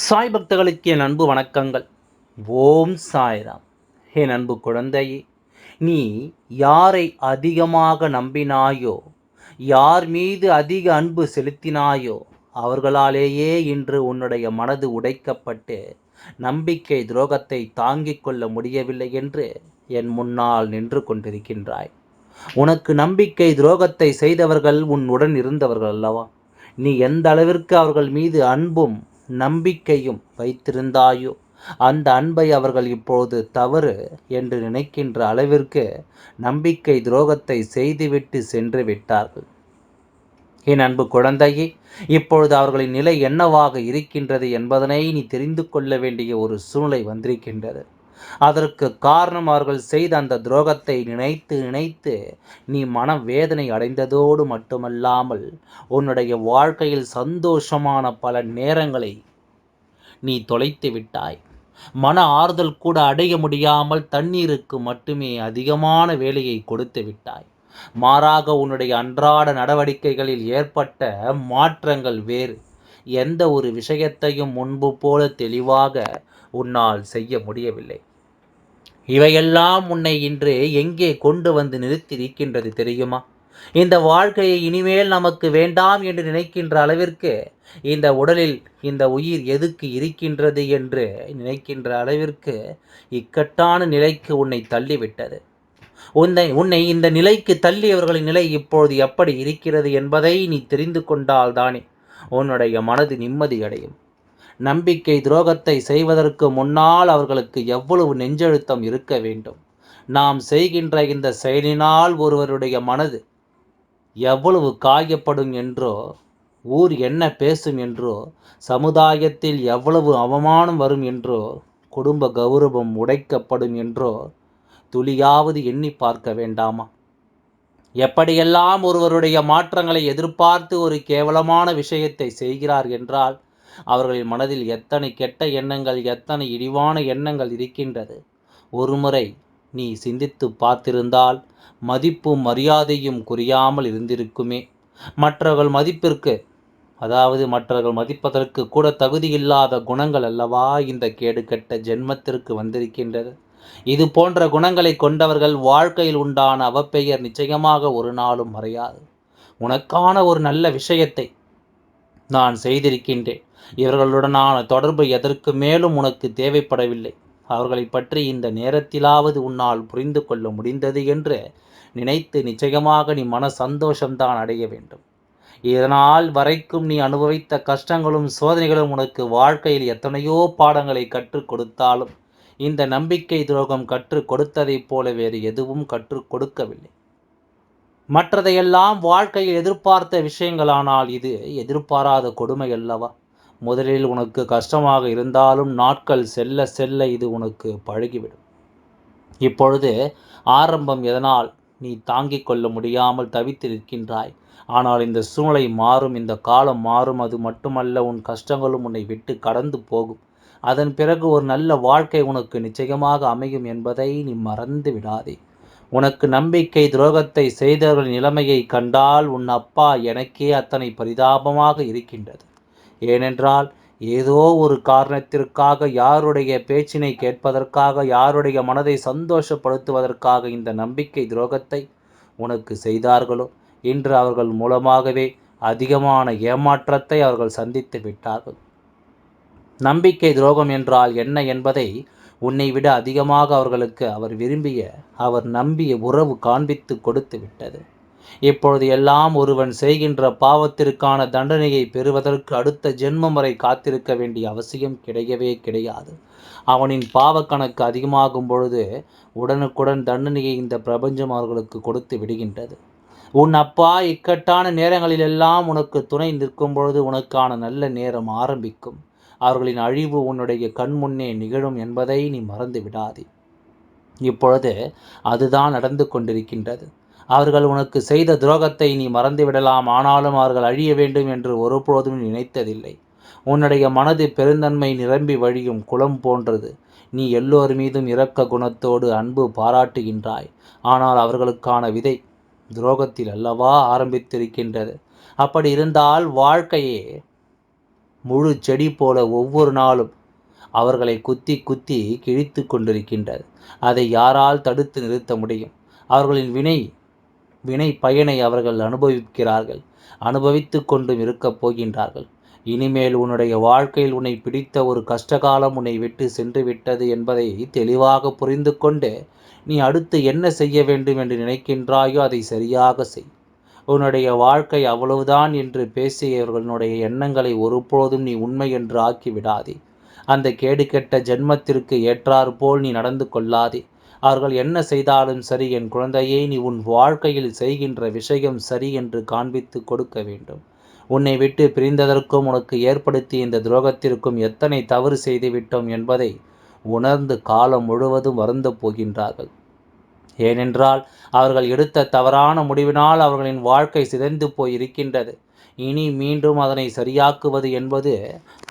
சாய் பக்தர்களுக்கு என் அன்பு வணக்கங்கள். ஓம் சாய்ராம். என் அன்பு குழந்தையே நீ யாரை அதிகமாக நம்பினாயோ யார் மீது அதிக அன்பு செலுத்தினாயோ அவர்களாலேயே இன்று உன்னுடைய மனது உடைக்கப்பட்டு நம்பிக்கை துரோகத்தை தாங்கிக் கொள்ள முடியவில்லை என்று என் முன்னால் நின்று கொண்டிருக்கின்றாய். உனக்கு நம்பிக்கை துரோகத்தை செய்தவர்கள் உன் உடன் இருந்தவர்கள் அல்லவா? நீ எந்த அளவிற்கு அவர்கள் மீது அன்பும் நம்பிக்கையும் வைத்திருந்தாயோ? அந்த அன்பை அவர்கள் இப்போது தவறு என்று நினைக்கின்ற அளவிற்கு நம்பிக்கை துரோகத்தை செய்துவிட்டு சென்று விட்டார்கள். என் அன்பு குழந்தையே இப்பொழுது அவர்களின் நிலை என்னவாக இருக்கின்றது என்பதனை நீ தெரிந்து கொள்ள வேண்டிய ஒரு சூழ்நிலை வந்திருக்கின்றது. அதற்கு காரணம் அவர்கள் செய்த அந்த துரோகத்தை நினைத்து நினைத்து நீ மன வேதனை அடைந்ததோடு மட்டுமல்லாமல் உன்னுடைய வாழ்க்கையில் சந்தோஷமான பல நேரங்களை நீ தொலைத்து விட்டாய். மன ஆறுதல் கூட அடைய முடியாமல் தண்ணீருக்கு மட்டுமே அதிகமான வேலையை கொடுத்து விட்டாய். மாறாக உன்னுடைய அன்றாட நடவடிக்கைகளில் ஏற்பட்ட மாற்றங்கள் வேறு. எந்த ஒரு விஷயத்தையும் முன்பு போல தெளிவாக உன்னால் செய்ய முடியவில்லை. இவையெல்லாம் உன்னை இன்று எங்கே கொண்டு வந்து நிறுத்தியிருக்கின்றது தெரியுமா? இந்த வாழ்க்கையை இனிமேல் நமக்கு வேண்டாம் என்று நினைக்கின்ற அளவிற்கு இந்த உடலில் இந்த உயிர் எதுக்கு இருக்கின்றது என்று நினைக்கின்ற அளவிற்கு இக்கட்டான நிலைக்கு உன்னை தள்ளிவிட்டது. உன்னை உன்னை இந்த நிலைக்கு தள்ளியவர்களின் நிலை இப்பொழுது எப்படி இருக்கிறது என்பதை நீ தெரிந்து கொண்டால்தானே உன்னுடைய மனது நிம்மதி அடையும். நம்பிக்கை துரோகத்தை செய்வதற்கு முன்னால் அவர்களுக்கு எவ்வளவு நெஞ்செழுத்தம் இருக்க வேண்டும். நாம் செய்கின்ற இந்த செயலினால் ஒருவருடைய மனது எவ்வளவு காயப்படும் என்றோ ஊர் என்ன பேசும் என்றோ சமுதாயத்தில் எவ்வளவு அவமானம் வரும் என்றோ குடும்ப கௌரவம் உடைக்கப்படும் என்றோ துளியாவது எண்ணி பார்க்க வேண்டாமா? எப்படியெல்லாம் ஒருவருடைய மாற்றங்களை எதிர்பார்த்து ஒரு கேவலமான விஷயத்தை செய்கிறார் என்றால் அவர்களின் மனதில் எத்தனை கெட்ட எண்ணங்கள் எத்தனை இழிவான எண்ணங்கள் இருக்கின்றது. ஒருமுறை நீ சிந்தித்து பார்த்திருந்தால் மதிப்பும் மரியாதையும் குறையாமல் இருந்திருக்குமே. மற்றவர்கள் மதிப்பிற்கு அதாவது மற்றவர்கள் மதிப்பதற்கு கூட தகுதியில்லாத குணங்கள் அல்லவா இந்த கேடு கெட்ட ஜென்மத்திற்கு வந்திருக்கின்றது. இது போன்ற குணங்களை கொண்டவர்கள் வாழ்க்கையில் உண்டான அவப்பெயர் நிச்சயமாக ஒரு நாளும் மறையாது. உனக்கான ஒரு நல்ல விஷயத்தை நான் செய்திருக்கின்றேன். இவர்களுடனான தொடர்பு எதற்கு மேலும் உனக்கு தேவைப்படவில்லை? அவர்களை பற்றி இந்த நேரத்திலாவது உன்னால் புரிந்து கொள்ள முடிந்தது என்று நினைத்து நிச்சயமாக நீ மன சந்தோஷம்தான் அடைய வேண்டும். இதனால் வரைக்கும் நீ அனுபவித்த கஷ்டங்களும் சோதனைகளும் உனக்கு வாழ்க்கையில் எத்தனையோ பாடங்களை கற்றுக் கொடுத்தாலும் இந்த நம்பிக்கை துரோகம் கற்றுக் கொடுத்ததைப் போல வேறு எதுவும் கற்றுக் கொடுக்கவில்லை. மற்றதையெல்லாம் வாழ்க்கையில் எதிர்பார்த்த விஷயங்களானால் இது எதிர்பாராத கொடுமை அல்லவா? முதலில் உனக்கு கஷ்டமாக இருந்தாலும் நாட்கள் செல்ல செல்ல இது உனக்கு பழகிவிடும். இப்பொழுது ஆரம்பம் எதனால் நீ தாங்கிக் கொள்ள முடியாமல் தவித்து ஆனால் இந்த சூழ்நிலை மாறும் இந்த காலம் மாறும் அது மட்டுமல்ல உன் கஷ்டங்களும் உன்னை விட்டு கடந்து போகும். அதன் பிறகு ஒரு நல்ல வாழ்க்கை உனக்கு நிச்சயமாக அமையும் என்பதை நீ மறந்து விடாதே. உனக்கு நம்பிக்கை துரோகத்தை செய்தவர்கள் நிலைமையை கண்டால் உன் அப்பா எனக்கே அத்தனை பரிதாபமாக இருக்கின்றது. ஏனென்றால் ஏதோ ஒரு காரணத்திற்காக யாருடைய பேச்சினை கேட்பதற்காக யாருடைய மனதை சந்தோஷப்படுத்துவதற்காக இந்த நம்பிக்கை துரோகத்தை உனக்கு செய்தார்களோ? இன்று அவர்கள் மூலமாகவே அதிகமான ஏமாற்றத்தை அவர்கள் சந்தித்து விட்டார்கள். நம்பிக்கை துரோகம் என்றால் என்ன என்பதை உன்னை விட அதிகமாக அவர்களுக்கு அவர் விரும்பிய அவர் நம்பிய உறவு காண்பித்து கொடுத்து விட்டது. இப்பொழுது எல்லாம் ஒருவன் செய்கின்ற பாவத்திற்கான தண்டனையை பெறுவதற்கு அடுத்த ஜென்மம் வரை காத்திருக்க வேண்டிய அவசியம் கிடையவே கிடையாது. அவனின் பாவ கணக்கு அதிகமாகும் பொழுது உடனுக்குடன் தண்டனையை இந்த பிரபஞ்சம் அவர்களுக்கு கொடுத்து விடுகின்றது. உன் அப்பா இக்கட்டான நேரங்களிலெல்லாம் உனக்கு துணை நிற்கும் பொழுது உனக்கான நல்ல நேரம் ஆரம்பிக்கும். அவர்களின் அழிவு உன்னுடைய கண் முன்னே நிகழும் என்பதை நீ மறந்து விடாதே. இப்பொழுது அதுதான் நடந்து கொண்டிருக்கின்றது. அவர்கள் உனக்கு செய்த துரோகத்தை நீ மறந்துவிடலாம் ஆனாலும் அவர்கள் அழிய வேண்டும் என்று ஒருபோதும் நினைத்ததில்லை. உன்னுடைய மனது பெருந்தன்மை நிரம்பி வழியும் குளம் போன்றது. நீ எல்லோர் மீதும் இரக்க குணத்தோடு அன்பு பாராட்டுகின்றாய். ஆனால் அவர்களுக்கான விதை துரோகத்தில் அல்லவா ஆரம்பித்திருக்கின்றது. அப்படி இருந்தால் வாழ்க்கையே முழு செடி போல ஒவ்வொரு நாளும் அவர்களை குத்தி குத்தி கிழித்து கொண்டிருக்கின்றது. அதை யாரால் தடுத்து நிறுத்த முடியும்? அவர்களின் வினை வினை பயனை அவர்கள் அனுபவிக்கிறார்கள். அனுபவித்து கொண்டும் இருக்கப் போகின்றார்கள். இனிமேல் உன்னுடைய வாழ்க்கையில் உன்னை பிடித்த ஒரு கஷ்டகாலம் உன்னை விட்டு சென்று விட்டது என்பதை தெளிவாக புரிந்து கொண்டு நீ அடுத்து என்ன செய்ய வேண்டும் என்று நினைக்கின்றாயோ அதை சரியாக செய். உன்னுடைய வாழ்க்கை அவ்வளவுதான் என்று பேசியவர்களுடைய எண்ணங்களை ஒருபோதும் நீ உண்மை என்று ஆக்கி விடாதே அந்த கேடு கெட்ட ஜென்மத்திற்கு ஏற்றாற்போல் நீ நடந்து கொள்ளாதே. அவர்கள் என்ன செய்தாலும் சரி என் குழந்தையை நீ உன் வாழ்க்கையில் செய்கின்ற விஷயம் சரி என்று காண்பித்து கொடுக்க வேண்டும். உன்னை விட்டு பிரிந்ததற்கும் உனக்கு ஏற்படுத்திய இந்த துரோகத்திற்கும் எத்தனை தவறு செய்துவிட்டோம் என்பதை உணர்ந்து காலம் முழுவதும் வருந்த போகின்றார்கள். ஏனென்றால் அவர்கள் எடுத்த தவறான முடிவினால் அவர்களின் வாழ்க்கை சிதைந்து போய் இருக்கின்றது இனி மீண்டும் அதனை சரியாக்குவது என்பது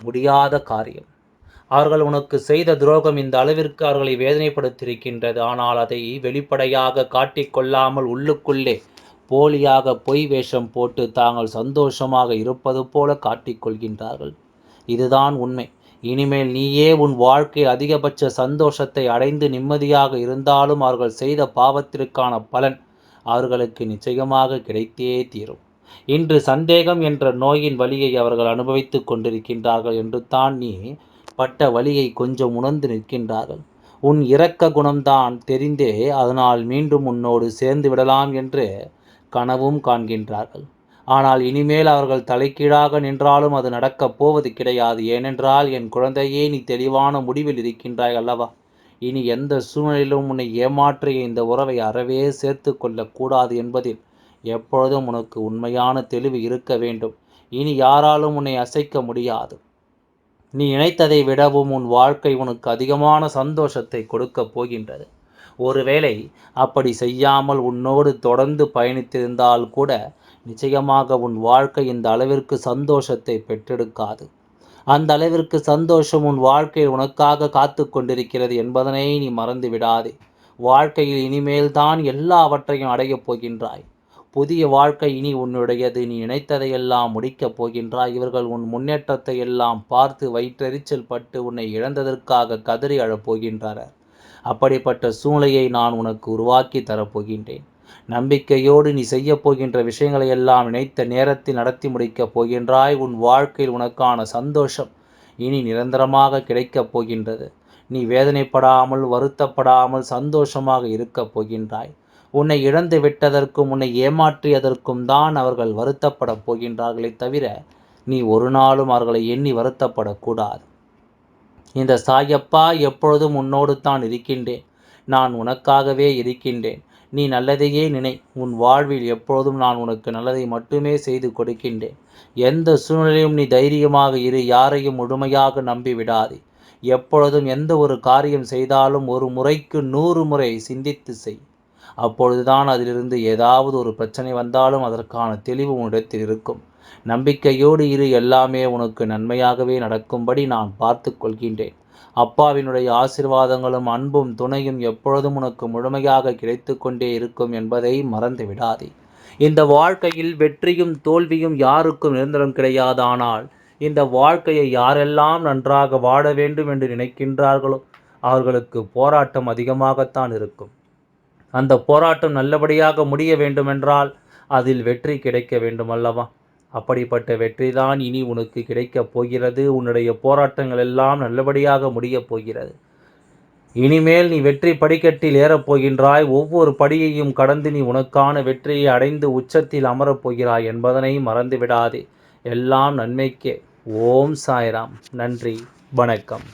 முடியாத காரியம். அவர்கள் உனக்கு செய்த துரோகம் இந்த அளவிற்கு அவர்களை வேதனைப்படுத்தியிருக்கின்றது. ஆனால் அதை வெளிப்படையாக காட்டிக்கொள்ளாமல் உள்ளுக்குள்ளே போலியாக பொய் வேஷம் போட்டு தாங்கள் சந்தோஷமாக இருப்பது போல காட்டிக்கொள்கின்றார்கள் இதுதான் உண்மை. இனிமேல் நீயே உன் வாழ்க்கையில் அதிகபட்ச சந்தோஷத்தை அடைந்து நிம்மதியாக இருந்தாலும் அவர்கள் செய்த பாவத்திற்கான பலன் அவர்களுக்கு நிச்சயமாக கிடைத்தே தீரும். இன்று சந்தேகம் என்ற நோயின் வழியை அவர்கள் அனுபவித்துக் கொண்டிருக்கின்றார்கள் என்று தான் நீ பட்ட வழியை கொஞ்சம் உணர்ந்து நிற்கின்றார்கள். உன் இரக்க குணம்தான் தெரிந்தே அதனால் மீண்டும் உன்னோடு சேர்ந்து விடலாம் என்று கனவும் காண்கின்றார்கள். ஆனால் இனிமேல் அவர்கள் தலைக்கீழாக நின்றாலும் அது நடக்கப் போவது கிடையாது. ஏனென்றால் என் குழந்தையே நீ தெளிவான முடிவில் இருக்கின்றாய் அல்லவா? இனி எந்த சூழ்நிலையிலும் உன்னை ஏமாற்றிய இந்த உறவை அறவே சேர்த்து கொள்ளக்கூடாது என்பதில் எப்பொழுதும் உனக்கு உண்மையான தெளிவு இருக்க வேண்டும். இனி யாராலும் உன்னை அசைக்க முடியாது. நீ நினைத்ததை விடவும் உன் வாழ்க்கை உனக்கு அதிகமான சந்தோஷத்தை கொடுக்கப் போகின்றது. ஒருவேளை அப்படி செய்யாமல் உன்னோடு தொடர்ந்து பயணித்திருந்தால் கூட நிச்சயமாக உன் வாழ்க்கை இந்த அளவிற்கு சந்தோஷத்தை பெற்றெடுக்காது. அந்த அளவிற்கு சந்தோஷம் உன் வாழ்க்கையில் உனக்காக காத்து கொண்டிருக்கிறது என்பதனை நீ மறந்து விடாதே. வாழ்க்கையில் இனிமேல் தான் எல்லாவற்றையும் அடையப் போகின்றாய். புதிய வாழ்க்கை இனி உன்னுடையது. நீ நினைத்ததையெல்லாம் முடிக்கப் போகின்றாய். இவர்கள் உன் முன்னேற்றத்தை எல்லாம் பார்த்து வயிற்றெரிச்சல் பட்டு உன்னை இழந்ததற்காக கதறி அழப்போகின்றனர் அப்படிப்பட்ட சூழ்நிலையை நான் உனக்கு உருவாக்கி தரப்போகின்றேன் நம்பிக்கையோடு நீ செய்யப் போகின்ற விஷயங்களை எல்லாம் நினைத்த நேரத்தில் நடத்தி முடிக்கப் போகின்றாய். உன் வாழ்க்கையில் உனக்கான சந்தோஷம் இனி நிரந்தரமாக கிடைக்கப் போகின்றது. நீ வேதனைப்படாமல் வருத்தப்படாமல் சந்தோஷமாக இருக்கப் போகின்றாய். உன்னை இழந்து விட்டதற்கும் உன்னை ஏமாற்றியதற்கும் தான் அவர்கள் வருத்தப்படப் போகின்றார்களே தவிர நீ ஒரு நாளும் அவர்களை எண்ணி வருத்தப்படக்கூடாது. இந்த சாயப்பா எப்பொழுதும் உன்னோடு தான் இருக்கின்றேன். நான் உனக்காகவே இருக்கின்றேன். நீ நல்லதையே நினை. உன் வாழ்வில் எப்பொழுதும் நான் உனக்கு நல்லதை மட்டுமே செய்து கொடுக்கின்றேன். எந்த சூழ்நிலையும் நீ தைரியமாக இரு. யாரையும் முழுமையாக நம்பி விடாதே. எப்பொழுதும் எந்த ஒரு காரியம் செய்தாலும் ஒரு முறைக்கு நூறு முறை சிந்தித்து செய். அப்பொழுதுதான் அதிலிருந்து ஏதாவது ஒரு பிரச்சனை வந்தாலும் அதற்கான தெளிவு உன்னிடத்தில் இருக்கும். நம்பிக்கையோடு இரு. எல்லாமே உனக்கு நன்மையாகவே நடக்கும்படி நான் பார்த்து கொள்கின்றேன். அப்பாவினுடைய ஆசிர்வாதங்களும் அன்பும் துணையும் எப்பொழுதும் உனக்கு முழுமையாக கிடைத்து கொண்டே இருக்கும் என்பதை மறந்துவிடாதே. இந்த வாழ்க்கையில் வெற்றியும் தோல்வியும் யாருக்கும் நிரந்தரம் கிடையாதானால் இந்த வாழ்க்கையை யாரெல்லாம் நன்றாக வாழ வேண்டும் என்று நினைக்கின்றார்களோ அவர்களுக்கு போராட்டம் அதிகமாகத்தான் இருக்கும். அந்த போராட்டம் நல்லபடியாக முடிய வேண்டுமென்றால் அதில் வெற்றி கிடைக்க வேண்டும் அல்லவா அப்படிப்பட்ட வெற்றிதான் இனி உனக்கு கிடைக்கப் போகிறது. உன்னுடைய போராட்டங்கள் எல்லாம் நல்லபடியாக முடியப் போகிறது. இனிமேல் நீ வெற்றி படிக்கட்டில் ஏறப்போகின்றாய் ஒவ்வொரு படியையும் கடந்து நீ உனக்கான வெற்றியை அடைந்து உச்சத்தில் அமரப் போகிறாய் என்பதனை மறந்து விடாதே எல்லாம் நன்மைக்கே. ஓம் சாய்ராம். நன்றி. வணக்கம்.